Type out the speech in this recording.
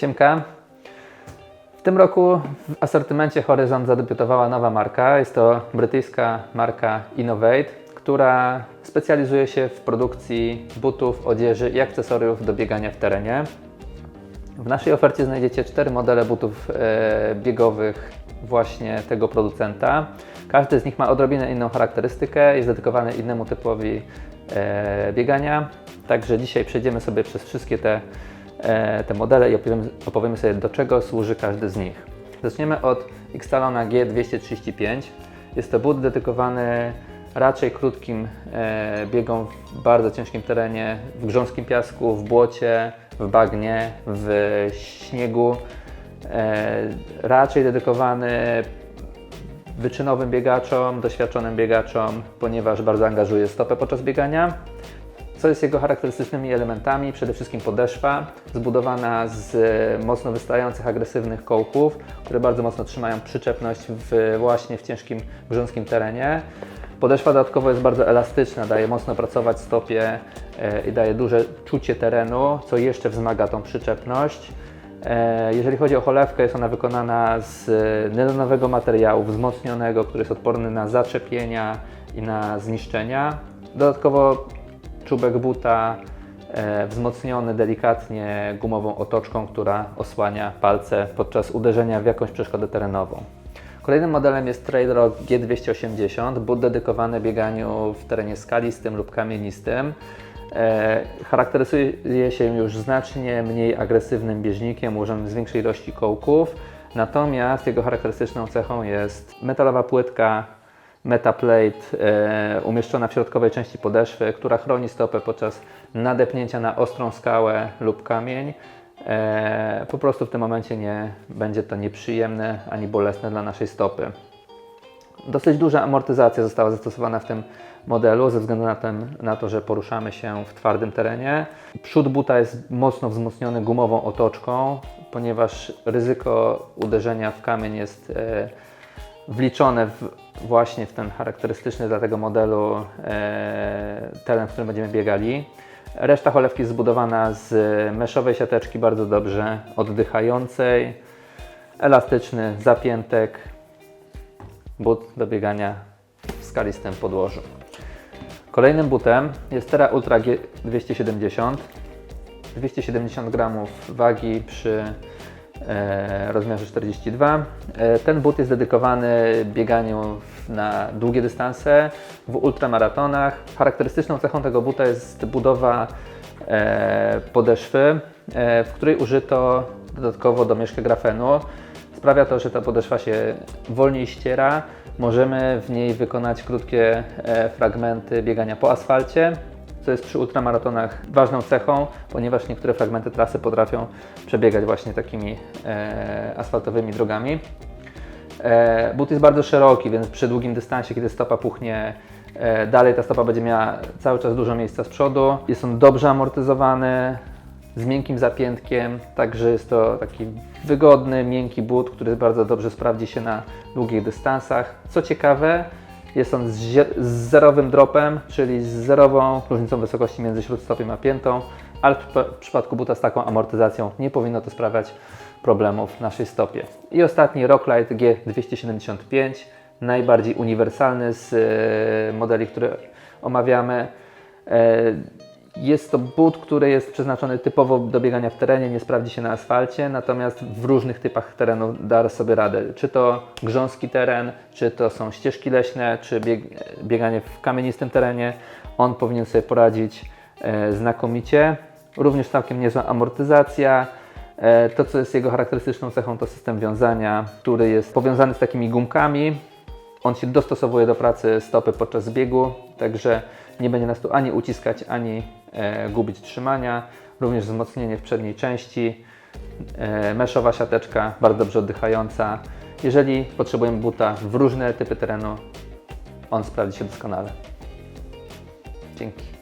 Siemka. W tym roku w asortymencie Horyzont zadebiutowała nowa marka. Jest to brytyjska marka Innovate, która specjalizuje się w produkcji butów, odzieży i akcesoriów do biegania w terenie. W naszej ofercie znajdziecie cztery modele butów e, biegowych właśnie tego producenta. Każdy z nich ma odrobinę inną charakterystykę, jest dedykowany innemu typowi e, biegania. Także dzisiaj przejdziemy sobie przez wszystkie te, te modele i opowiemy, opowiemy sobie do czego służy każdy z nich. Zaczniemy od Xtalona G235. Jest to but dedykowany raczej krótkim e, biegom w bardzo ciężkim terenie, w grząskim piasku, w błocie, w bagnie, w śniegu. E, raczej dedykowany wyczynowym biegaczom, doświadczonym biegaczom, ponieważ bardzo angażuje stopę podczas biegania. Co jest jego charakterystycznymi elementami? Przede wszystkim podeszwa, zbudowana z mocno wystających, agresywnych kołków, które bardzo mocno trzymają przyczepność w, właśnie w ciężkim, grząskim terenie. Podeszwa dodatkowo jest bardzo elastyczna, daje mocno pracować stopie e, i daje duże czucie terenu, co jeszcze wzmaga tą przyczepność. E, Jeżeli chodzi o cholewkę, jest ona wykonana z nylonowego materiału wzmocnionego, który jest odporny na zaczepienia i na zniszczenia. Dodatkowo czubek buta e, wzmocniony delikatnie gumową otoczką, która osłania palce podczas uderzenia w jakąś przeszkodę terenową. Kolejnym modelem jest Trail Rock G280, but dedykowany bieganiu w terenie skalistym lub kamienistym. E, charakteryzuje się już znacznie mniej agresywnym bieżnikiem, ułożonym z większej ilości kołków. Natomiast jego charakterystyczną cechą jest metalowa płytka Metaplate e, umieszczona w środkowej części podeszwy, która chroni stopę podczas nadepnięcia na ostrą skałę lub kamień. E, po prostu w tym momencie nie będzie to nieprzyjemne ani bolesne dla naszej stopy. Dosyć duża amortyzacja została zastosowana w tym modelu ze względu na, ten, na to, że poruszamy się w twardym terenie. Przód buta jest mocno wzmocniony gumową otoczką, ponieważ ryzyko uderzenia w kamień jest e, wliczone w, właśnie w ten charakterystyczny dla tego modelu e, teren, w którym będziemy biegali. Reszta cholewki jest zbudowana z meszowej siateczki bardzo dobrze oddychającej, elastyczny zapiętek, but do biegania w skalistym podłożu. Kolejnym butem jest Terra Ultra G270. 270 gramów wagi przy rozmiarze 42. E, ten but jest dedykowany bieganiu na długie dystanse, w ultramaratonach. Charakterystyczną cechą tego buta jest budowa e, podeszwy, e, w której użyto dodatkowo domieszkę grafenu. Sprawia to, że ta podeszwa się wolniej ściera. Możemy w niej wykonać krótkie e, fragmenty biegania po asfalcie, co jest przy ultramaratonach ważną cechą, ponieważ niektóre fragmenty trasy potrafią przebiegać właśnie takimi e, asfaltowymi drogami. E, but jest bardzo szeroki, więc przy długim dystansie, kiedy stopa puchnie e, dalej, ta stopa będzie miała cały czas dużo miejsca z przodu. Jest on dobrze amortyzowany, z miękkim zapiętkiem, także jest to taki wygodny, miękki but, który bardzo dobrze sprawdzi się na długich dystansach. Co ciekawe, jest on z, zerowym dropem, czyli z zerową różnicą wysokości między śródstopiem a piętą, ale w, przypa- w przypadku buta z taką amortyzacją nie powinno to sprawiać problemów w naszej stopie. I ostatni Rocklite G275, najbardziej uniwersalny z e, modeli, które omawiamy. Jest to but, który jest przeznaczony typowo do biegania w terenie, nie sprawdzi się na asfalcie, natomiast w różnych typach terenu da sobie radę. Czy to grząski teren, czy to są ścieżki leśne, czy bieg, bieganie w kamienistym terenie, on powinien sobie poradzić e, znakomicie. Również całkiem niezła amortyzacja. E, to, co jest jego charakterystyczną cechą, to system wiązania, który jest powiązany z takimi gumkami, on się dostosowuje do pracy stopy podczas biegu, także nie będzie nas tu ani uciskać, ani gubić trzymania. Również wzmocnienie w przedniej części. E, meszowa siateczka, bardzo dobrze oddychająca. Jeżeli potrzebujemy buta w różne typy terenu, on sprawdzi się doskonale. Dzięki.